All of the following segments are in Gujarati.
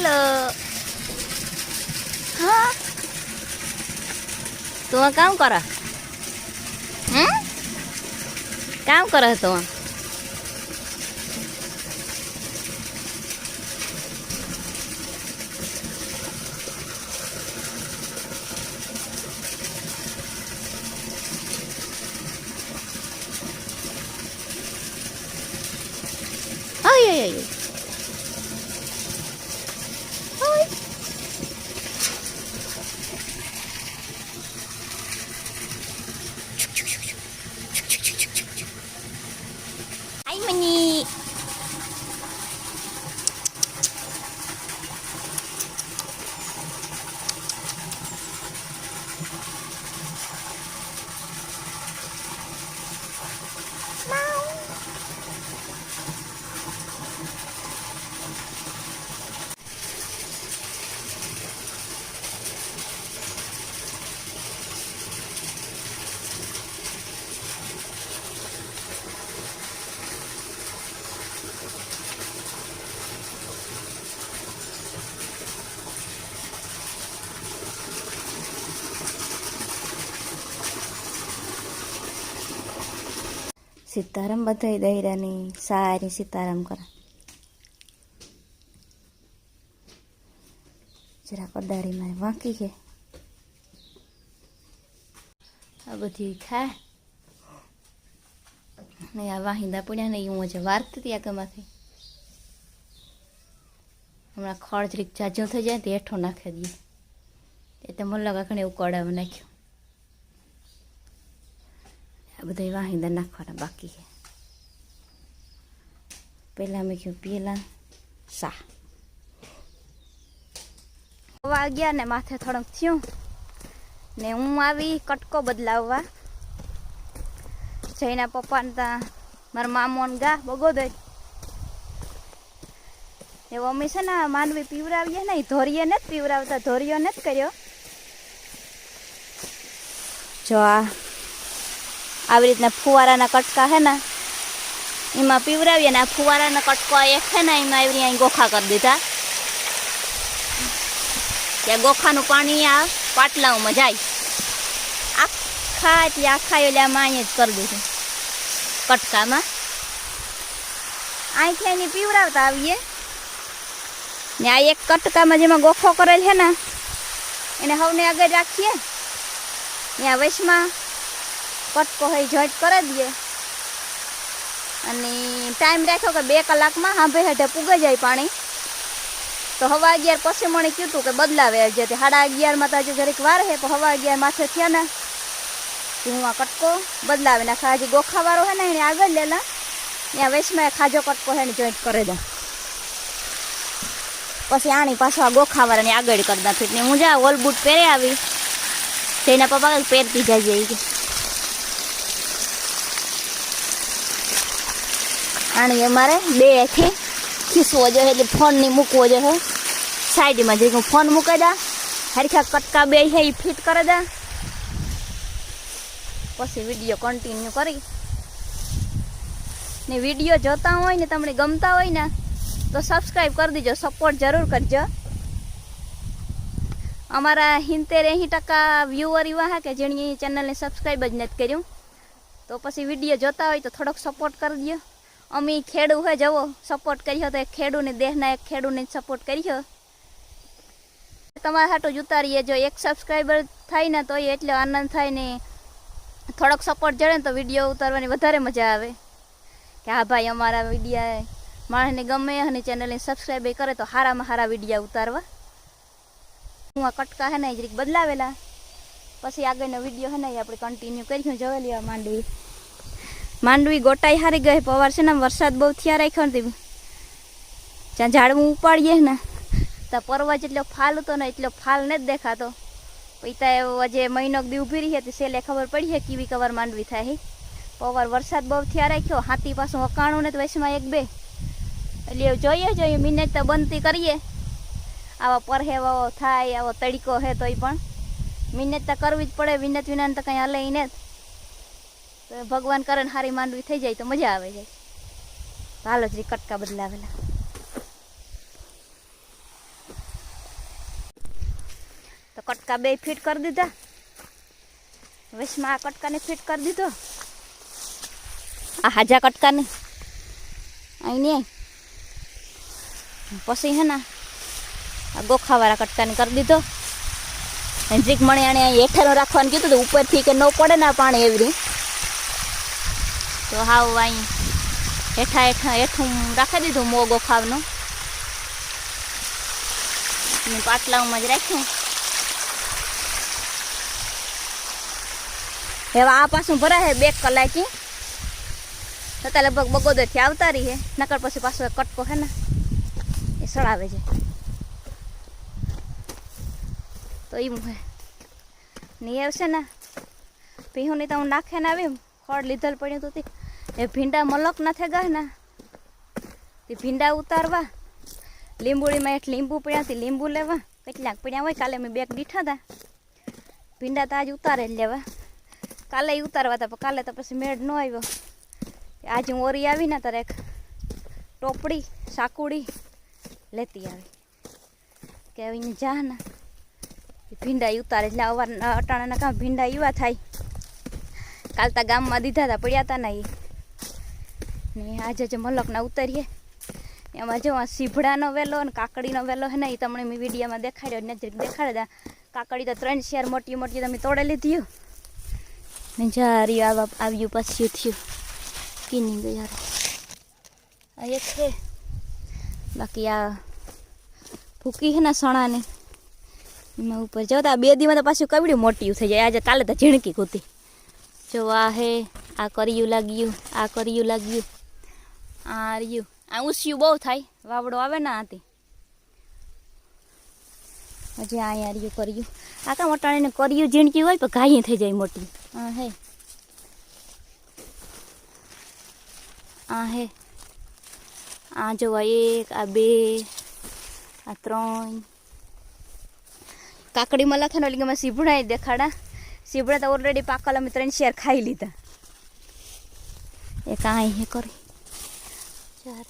હેલો હા તું આ કામ કરે હે કામ કરે તું Ay, ay, ay. Ay. Sitaram બધાય દહીરાની સારી સીતારામ કરા જરા કડારીમાં વાંકી છે આ બધી ખા ને આ વાહિંદા પડ્યા ને હું છે વાર્ત હતી આગળમાંથી હમણાં ખડ જરીક જાજો થઈ જાય તે હેઠો નાખી દઈએ મને લાગે ઘણે એવું કડામાં નાખ્યું આ બધા વાહિંદા નાખવાના બાકી છે પહેલાં મેં કહ્યું પેલા સા ગયા ને માથે થોડુંક થયું ને હું આવી કટકો બદલાવવા જઈના પપ્પાને ત્યાં મારા મામોને ગા બગોદય એ મમ્મી છે ને માનવી પીવરાવીએ ને ધોરીએ ને જ પીવરાવતા ધોરીઓ ને જ કર્યો જો આ આવી રીતના ફુવારાના કટકા હે ને, એમાં પીવરાવીએ ને આ ફુવારાના કટકા એક છે ને, એમાં આવી અહીં ગોખા કરી દીધા. ત્યાં ગોખાનું પાણી આ પાટલાઓમાં જાય. આખા એટલે આખા આમાં અહીંયા જ કરી દીધું કટકામાં. અહીંથી એની પીવરાવતા આવીએ. ને આ એક કટકામાં જેમાં ગોખો કરેલ છે ને, એને હવને આગળ રાખીએ. ત્યાં વચમાં કટકો હોય જોઈન્ટ કરી દઈએ. અને ટાઈમ રાખ્યો કે બે કલાકમાં હાંભે હેઠે પૂગી જાય પાણી. તો હવા અગિયાર પછી મને કીધું હતું કે બદલાવે જે તે સાડા અગિયારમાં તો હજી જરીક વાર છે પણ હવા અગિયાર માથે થયા ને. હું આ કટકો બદલાવે ને હજી ગોખાવાળો હે ને એને આગળ લેલા ત્યાં વચમાં ખાજો કટકો છે ને જોઈન્ટ કરી દઉં પછી આની પાછો આ ગોખાવાળાની આગળ કરી નાખી. હું જા ઓલ બૂટ પહેરે આવી. તેના પપ્પા પહેરતી જાય કે. આણી અમારે બેથી ખીસવો જોઈએ, એટલે ફોનની મૂકવો જોઈએ. સાઈડમાં જઈ ફોન મૂકી દા હરખા કટકા બે છે એ ફિટ કરી દા પછી વીડિયો કન્ટિન્યુ કરી. ને વીડિયો જોતા હોય ને, તમને ગમતા હોય ને, તો સબસ્ક્રાઈબ કરી દેજો સપોર્ટ જરૂર કરજો. અમારા હિંતેર એંસી ટકા વ્યૂઅર એવા હા કે જેની ચેનલને સબસ્ક્રાઈબ જ નથી કર્યું. તો પછી વીડિયો જોતા હોય તો થોડોક સપોર્ટ કરી દો અમે ખેડૂ હોય જવો સપોર્ટ કર્યો તો એક ખેડૂને દેહના, એક ખેડૂને સપોર્ટ કર્યો. તમારા હાટું જ ઉતારીએ, જો એક સબસ્ક્રાઈબર થાય ને તો એ એટલો આનંદ થાય ને થોડોક સપોર્ટ જડે ને તો વીડિયો ઉતારવાની વધારે મજા આવે. કે હા ભાઈ, અમારા વિડીયા માણસને ગમે અને ચેનલને સબસ્ક્રાઈબ કરે તો હારામાં હારા વિડીયા ઉતારવા. હું આ કટકા હે ને જરીક બદલાવેલા. પછી આગળનો વીડિયો હે ને આપણે કન્ટિન્યુ કર્યું જવેલી આ માંડવી માંડવી ગોટાઈ હારી ગઈ. પવાર છે ને વરસાદ બહુ થયા રાખ્યો ને જ્યાં ઝાડવું ઉપાડીએ ને, ત્યાં પરવા જેટલો ફાલ હતો ને, એટલો ફાલ ને દેખાતો. પછી ત્યાં જે મહિનો દી ઊભી રહી હતી, સેલે ખબર પડી છે કેવી કવર માંડવી થાય પવાર વરસાદ બહુ થયા રાખ્યો. હાથી પાછું હકાણું ને તો વચમાં એક બે. એટલે જોઈએ જોઈએ. મિનિટ તો બનતી કરીએ. આવા પરહેવાઓ થાય, આવો તડીકો હે તોય પણ. મિનત તો કરવી જ પડે. વિનત વિના તો કંઈ હલે ને તો ભગવાન કરે ને હારી માંડવી થઈ જાય તો મજા આવે જાય હાલો જ કટકા બદલાવેલા. કટકા બે ફિટ કરી દીધા. વચમાં આ કટકાને ફિટ કરી દીધો. આ હાજા કટકાને. અહીં નહીં. પછી હે ને આ ગોખાવાળા કટકાને કરી દીધો. જીક મણે આણે અહીં હેઠાનું રાખવાનું કીધું હતું ઉપરથી કે ન પડે ને પાણી એવી રીતે. તો હાવ અહીં હેઠા હેઠા હેઠું રાખી દીધું મો ગોખાવનું ને પાટલામાં જ રાખ્યું. હવે આ પાછું ભરાય બે કલાકી છતાં લગભગ બગોદરથી આવતા રહી હે. નકર પછી પાછો એક કટકો હે ને, એ સળાવે છે. તો એમ હે. ને એ છે ને પીહુની તો હું નાખે ને આવી ખડ લીધલ પડ્યું તો તે. એ ભીંડા મલક ના થઈ ગયા ને. તે ભીંડા ઉતારવા. લીંબુડીમાં એક લીંબુ પડ્યા તે, લીંબુ લેવા. કેટલાક પડ્યા હોય, કાલે મેં બેગ દીઠા હતા ભીંડા તો આજ ઉતારે જ લેવા. કાલે ઉતારવા હતા પણ કાલે તો પછી મેળ ન આવ્યો. આજે હું ઓરી આવી ને તારે ટોપડી, સાકુડી લેતી આવી. કે આવીને જા ને. ભીંડા ઉતારે એટલે અવાર અટાણાના કામ ભીંડા એવા થાય. કાલ તા ગામમાં દીધા હતા પડ્યા હતા ને એ ને આજે જે મલકના ઉતરીએ, એમાં જો સીભડાનો વેલો અને કાકડીનો વેલો હે ને એ તમને મેં વિડીયામાં દેખાડ્યો નજર દેખાડ્યા કાકડી તો ત્રણ શેર મોટી મોટી તમે તોડે લીધી ને જારી આવા આવ્યું પછી થયું. કીની ગઈ આ એક છે. બાકી આ ભૂકી છે ને સણાની. એમાં ઉપર જો આ બે દીમાં તો પાછું કવડ્યું મોટી થઈ જાય. આજે કાલે તો ઝીણકી કૂતી જો આ હે, આ કર્યું લાગ્યું, આ કર્યું લાગ્યું. આ રહ્યું. આ ઊંસિયું બહુ થાય. વાવડો આવે ને આથી. હજી અહીંયા રહ્યું, કર્યું. આ કામ અટાણીને કર્યું ઝીણકી હોય પણ ઘાઈ થઈ જાય મોટી. આ હે. આ હે. આ જોવા એક, આ બે, આ ત્રણ. કાકડીમાં લખેનો એટલે કે મેં સીભડા દેખાડા. સીભડા તો ઓલરેડી પાકલ અમે ત્રણ શેર ખાઈ લીધા. એક આ હે કરી. ચારે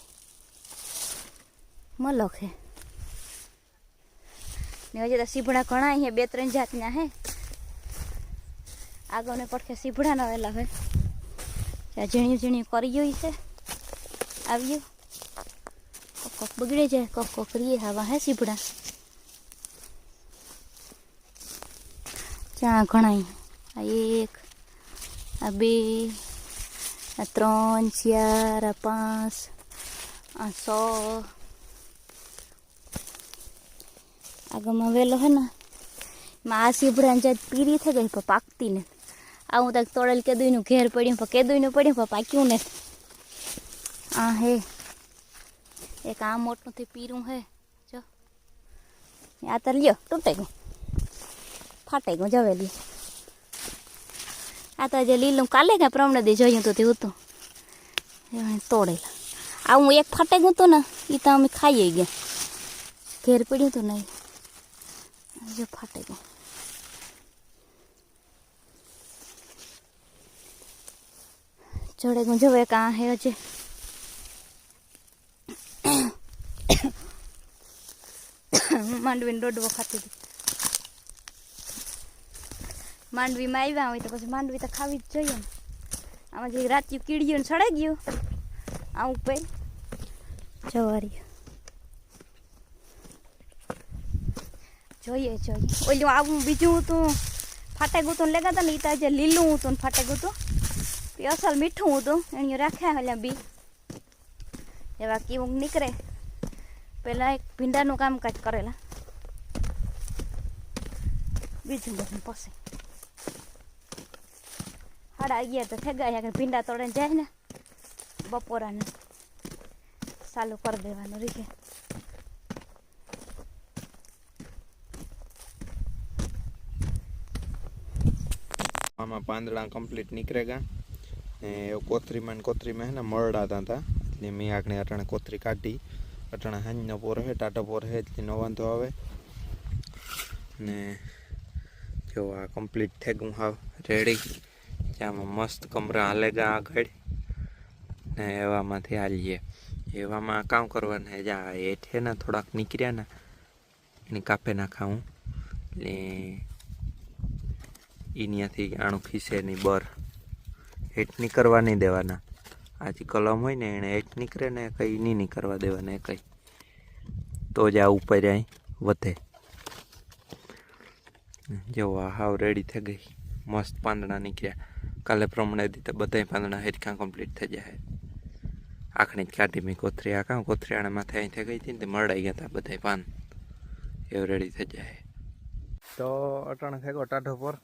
મલક હે ને હજી તો સીભડા ઘણા હે, બે ત્રણ જાતના હે. આગળને પડખે સીભડા ન હોય. ત્યાં ઝીણ્યું ઝીણ્યું ગયું છે. આવ્યું. કોક કોક બગડે જાય કોક કોક રીએ હવા હે સીભડા. ત્યાં ઘણા આ એક, આ બે, આ ત્રણ, ચાર, આ પાંચ આ સો આગળમાં વેલો હે ને, માં આ સીભડાની જાત પીરી થઈ ગઈ પણ પાકતી ને આ હું તક તોડેલ કેદુઈનું ઘેર પડ્યું, પણ કેદુઈનું પડ્યું, પણ પાક્યું ને. આ હે, એક આ મોટું થી પીરું હે, જો. આ તર લ્યો, તૂટે ગયું. ફાટે ગયું જવેલી આ તો જે લીલું કાલે કાંઈ પ્રમાણે દે જોયું તો તે હતું. તોડેલા. આ હું એક ફાટે ગયું હતું ને એ તો અમે ખાઈએ ગયા. ઘેર પડ્યું હતું નહીં જો ફાટે ગયું. ચડે ગયું, જોવે કાં હે હજી માંડવીને દોડવો ખાતી હતી. માંડવીમાં આવ્યા હોય તો પછી માંડવી તો ખાવી જ જોઈએ ને. આમાં જે રાત્યું કીડીયું સડાઈ ગયું આવું ઉપર જવારી. જોઈએ જોઈએ. ઓલું આવું બીજું હતું ફાટે ગુતું લેગાતા ને એ આજે લીલું હતું ને ફાટે ગુતું એ અસલ મીઠું હતું. એને રાખ્યા હલ્યા બી. એવા કેવું નીકળે. પહેલાં એક ભીંડાનું કામકાજ કરેલા. બીજું બધું પછી. સાડા અગિયાર તો થઈ ગયા ભીંડા તોડે જાય ને બપોરાને. ચાલુ કરી દેવાનું રીખે આમાં પાંદડા કમ્પ્લીટ નીકળેગા ને કોથરીમાં ને કોથરીમાં હે ને મરડાતા હતા. એટલે મેં આગળ અટાણે કોથરી કાઢી. અટાણે હાંજનો પોર હે ટાટા પોર હે, એટલે નો વાંધો આવે. ને જો આ કમ્પ્લીટ થેગું હાવ રેડી આમાં મસ્ત કમરા હાલેગા આગળ. ને એવામાંથી હાલીએ. એવામાં કામ કરવાના હે જા, હેઠે ને થોડાક નીકળ્યા ને, એની કાપે નાખાવું એટલે અહીંયાથી આણું ખીસે નહીં બર. હેઠ નીકળવા નહીં દેવાના. આ જે કલમ હોય ને એણે હેઠ નીકળે ને, કંઈ નહીં નીકળવા દેવાના કંઈ. તો જ આ ઉપર અહીં વધે. જો, આ હાવ રેડી થઈ ગઈ. મસ્ત પાંદડા નીકળ્યા. કાલે પ્રમાણે દીધા બધા પાંદડા હેરખા કમ્પ્લીટ થઈ જાય. આખણી જ કાઢી મેં કોથરી આ કાં કોથરી માથે અહીં થઈ ગઈ હતી ને તે મળાઈ ગયા હતા બધા પાન. એવું રેડી થઈ જાય. તો અટાણે થઈ ગયો ટાઢો પર.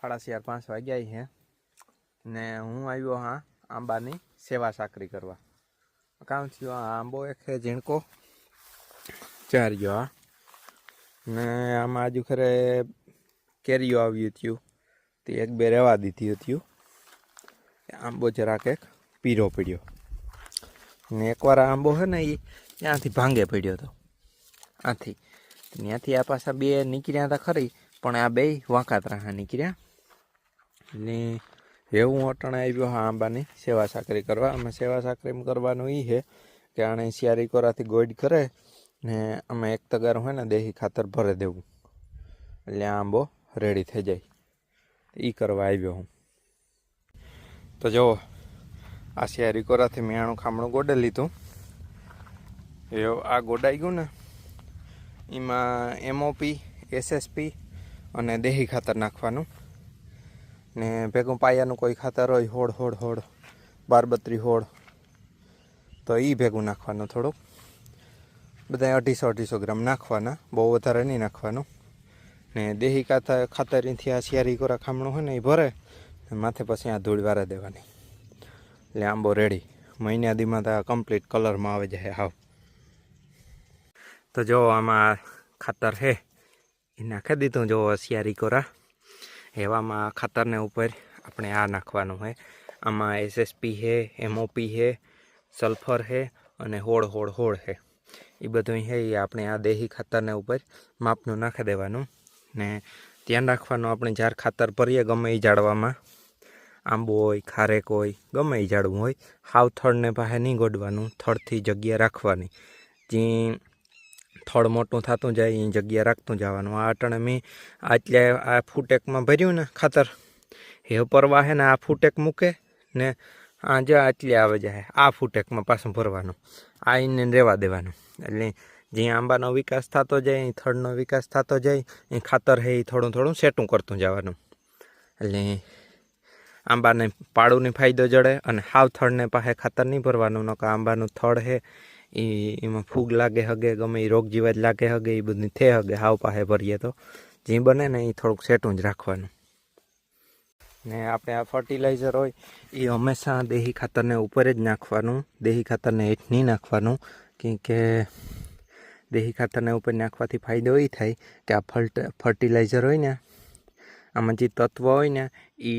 સાડા ચાર, પાંચ વાગ્યા છે ને હું આવ્યો હા આંબાની સેવા સાકરી કરવા. કામ થયું આંબો એક ઝીણકો. ચાર ગયો આ ને આમાં આજુ ખરે કેરીઓ આવ્યું હતું તે એક બે રહેવા દીધી હતી આંબો જરાક એક પીરો પડ્યો ને એકવાર આંબો છે ને એ ત્યાંથી ભાંગે પડ્યો હતો આથી. ત્યાંથી આ પાછા બે નીકળ્યા હતા ખરી, પણ આ બે વાંકાતરા નીકળ્યા. ને એવું અટણે આવ્યો હા આંબાની સેવા સાકરી કરવા. અમે સેવા સાકરી કરવાનું એ છે કે આણે શિયારી કોરાથી ગોઈડ કરે ને અમે એક તગાર હોય ને દેહી ખાતર ભરે દેવું. એટલે આ આંબો રેડી થઈ જાય. એ કરવા આવ્યો હું. તો જો આ શિયારી કોરાથી મેણું ખામણું ગોડે લીધું. એ આ ગોડાઈ ગયું ને, એમાં એમઓપી એસએસપી અને દેહી ખાતર નાખવાનું. ને ભેગું પાયાનું કોઈ ખાતર હોય હોડ હોડ હોડ બારબત્રી હોડ તો એ ભેગું નાખવાનું થોડુંક. બધા અઢીસો અઢીસો ગ્રામ નાખવાના, બહુ વધારે નહીં નાખવાનું. ને દેહી ખાતર ખાતરથી આ શિયારી કોરા ખામણું હોય ને એ ભરે માથે પછી આ ધૂળ વારા દેવાની. એટલે આંબો રેડી મહિનાદીમાં તો કમ્પ્લીટ કલરમાં આવી જાય હાવ. તો જો આમાં ખાતર છે, એ નાખી દીધું. જો શિયારી કોરા, એવામાં ખાતરને ઉપર આપણે આ નાખવાનું છે આમાં એસએસપી છે એમઓપી છે સલ્ફર છે અને હોળ હોળ હોળ છે. એ બધું છે, એ આપણે આ દેહી ખાતરને ઉપર માપનું નાખી દેવાનું. ને ધ્યાન રાખવાનું, આપણે જ્યારે ખાતર ભરીએ, ગમે એ ઝાડવામાં આંબો હોય ખારેક હોય ગમે એ ઝાડવું હોય હાવ થડને પાસે નહીં ગોડવાનું થડથી જગ્યા રાખવાની. જે થડ મોટું થતું જાય એ જગ્યા રાખતું જવાનું. આ અટાણે મેં આટલે આ ફૂટેકમાં ભર્યું ને ખાતર. હે પરવા હે ને આ ફૂટેક મૂકે ને આ જો આટલે આવે જાય. આ ફૂટેકમાં પાછું ભરવાનું. આ એને રહેવા દેવાનું. એટલે જે આંબાનો વિકાસ થતો જાય એ થડનો વિકાસ થતો જાય એ ખાતર હે એ થોડું થોડું સેટું કરતું જવાનું. એટલે આંબાને પાડુની ફાયદો જડે અને હાવ થળને પાસે ખાતર નહીં ભરવાનું, નકર આંબાનું થળ હે એ એમાં ફૂગ લાગે હગે, ગમે એ રોગ જીવાત લાગે હગે એ બધું થે હગે, હાવ પાસે ભરીએ તો. જે બને ને એ થોડુંક સેટું જ રાખવાનું. ને આપણે આ ફર્ટિલાઇઝર હોય એ હંમેશા દેહી ખાતરને ઉપર જ નાખવાનું, દેહી ખાતરને હેઠ નહીં નાખવાનું, કેમ કે દેહી ખાતરને ઉપર નાખવાથી ફાયદો એ થાય કે આ ફર્ટિલાઇઝર હોય ને, આમાં જે તત્વ હોય ને એ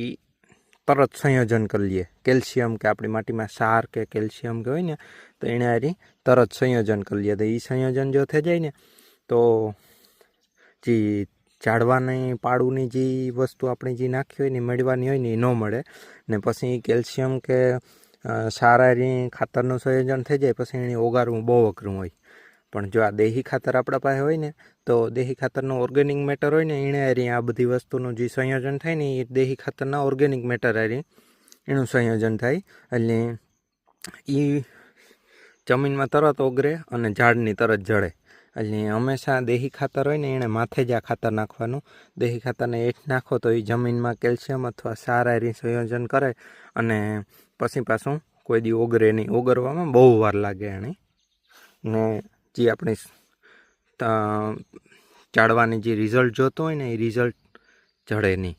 તરત સંયોજન કરી લઈએ કેલ્શિયમ કે આપણી માટીમાં સાર કે કેલ્શિયમ કે હોય ને, તો એણે હારી તરત સંયોજન કરી લઈએ તો એ સંયોજન જો થઈ જાય ને, તો જે ઝાડવાની પાડુની જે વસ્તુ આપણે જે નાખી હોય ને મળવાની હોય ને એ ન મળે. ને પછી કેલ્શિયમ કે સારા ખાતરનું સંયોજન થઈ જાય, પછી એને ઓગારવું, બહુ અઘરું હોય. પણ જો આ દેહી ખાતર આપણા પાસે હોય ને, તો દેહી ખાતરનું ઓર્ગેનિક મેટર હોય ને, એણે હારી આ બધી વસ્તુનું જે સંયોજન થાય ને, એ દેહી ખાતરના ઓર્ગેનિક મેટર હારી એનું સંયોજન થાય. એટલે એ જમીનમાં તરત ઓગરે અને ઝાડની તરત જળે. એટલે હંમેશા દેહી ખાતર હોય ને, એણે માથે જ આ ખાતર નાખવાનું. દેહી ખાતરને હેઠ નાખો તો એ જમીનમાં કેલ્શિયમ અથવા સારા એરી સંયોજન કરે અને પછી પાછું કોઈ દી ઓગરે નહીં. ઓગરવામાં બહુ વાર લાગે એને ને જે આપણે ઝાડવાની જે રિઝલ્ટ જોતો હોય ને એ રિઝલ્ટ જડે નહીં.